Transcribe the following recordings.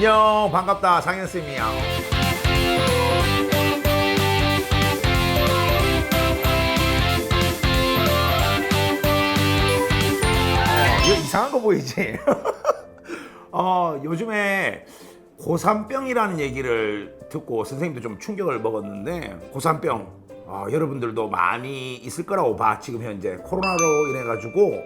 안녕. 반갑다. 상현쌤이야 어, 이거 이상한 거 보이지? 어, 요즘에 고산병이라는 얘기를 듣고 선생님도 좀 충격을 먹었는데 고산병. 어, 여러분들도 많이 있을 거라고 봐. 지금 현재 코로나로 인해 가지고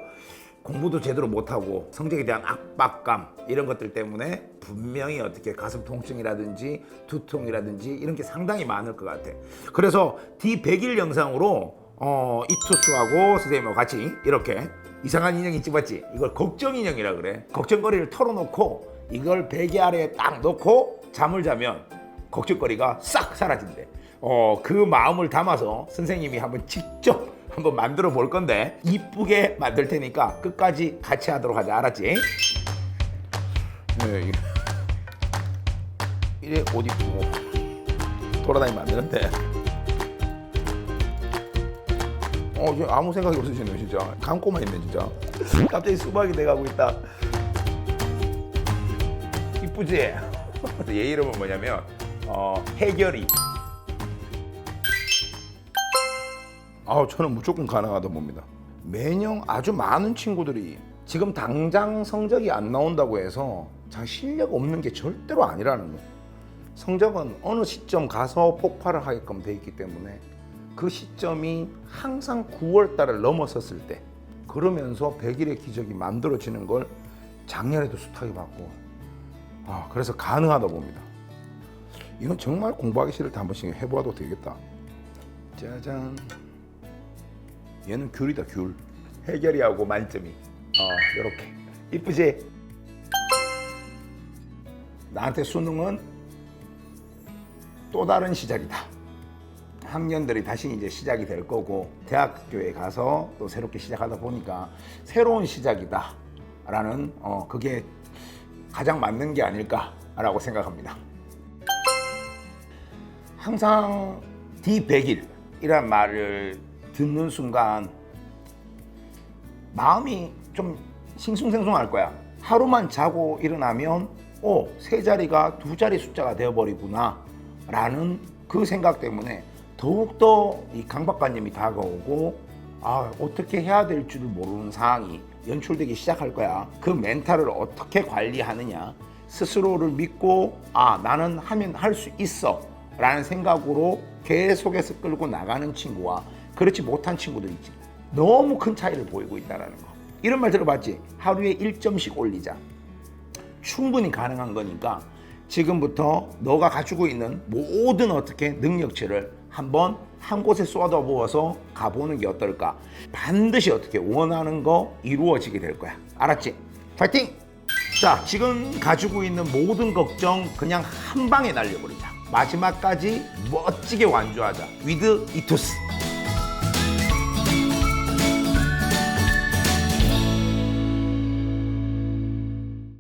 공부도 제대로 못하고 성적에 대한 압박감 이런 것들 때문에 분명히 어떻게 가슴 통증이라든지 두통이라든지 이런 게 상당히 많을 것 같아. 그래서 D100일 영상으로 어, 이투스하고 선생님하고 같이 이렇게 이상한 인형이 찍었지. 이걸 걱정 인형이라 그래. 걱정거리를 털어놓고 이걸 베개 아래에 딱 놓고 잠을 자면 걱정거리가 싹 사라진대. 어, 그 마음을 담아서 선생님이 한번 직접 한번 만들어 볼 건데 이쁘게 만들 테니까 끝까지 같이 하도록 하자 알았지? 네, 이- 이래 옷 입고 돌아다니면 안 되는데 어, 이제 아무 생각이 없으시네요, 진짜. 감고만 있네, 진짜. 갑자기 수박이 돼가고 있다. 이쁘지? 얘 이름은 뭐냐면, 어, 해결이. 아, 저는 무조건 가능하다 봅니다. 매년 아주 많은 친구들이 지금 당장 성적이 안 나온다고 해서 자 실력 없는 게 절대로 아니라는 거. 성적은 어느 시점 가서 폭발을 하게끔 돼 있기 때문에 그 시점이 항상 9월 달을 넘어섰을 때 그러면서 100일의 기적이 만들어지는 걸 작년에도 숱하게 봤고 아 그래서 가능하다 봅니다. 이건 정말 공부하기 싫을 때 한 번씩 해봐도 되겠다. 짜잔. 얘는 귤이다 귤. 해결이하고 만점이. 어 이렇게 이쁘지? 나한테 수능은 또 다른 시작이다. 학년들이 다시 이제 시작이 될 거고 대학교에 가서 또 새롭게 시작하다 보니까 새로운 시작이다라는 어 그게 가장 맞는 게 아닐까라고 생각합니다. 항상 D100일이란 말을 듣는 순간 마음이 좀 싱숭생숭할 거야. 하루만 자고 일어나면 어, 세 자리가 두 자리 숫자가 되어버리구나 라는 그 생각 때문에 더욱더 이 강박관념이 다가오고 아, 어떻게 해야 될줄 모르는 상황이 연출되기 시작할 거야. 그 멘탈을 어떻게 관리하느냐. 스스로를 믿고 아, 나는 하면 할 수 있어. 라는 생각으로 계속해서 끌고 나가는 친구와 그렇지 못한 친구들 있지. 너무 큰 차이를 보이고 있다는 거. 이런 말 들어봤지? 하루에 1점씩 올리자. 충분히 가능한 거니까 지금부터 너가 가지고 있는 모든 어떻게 능력치를 한번 한 곳에 쏟아부어서 가보는 게 어떨까? 반드시 어떻게 원하는 거 이루어지게 될 거야. 알았지? 파이팅! 자, 지금 가지고 있는 모든 걱정 그냥 한 방에 날려버리자. 마지막까지 멋지게 완주하자. 위드 이투스.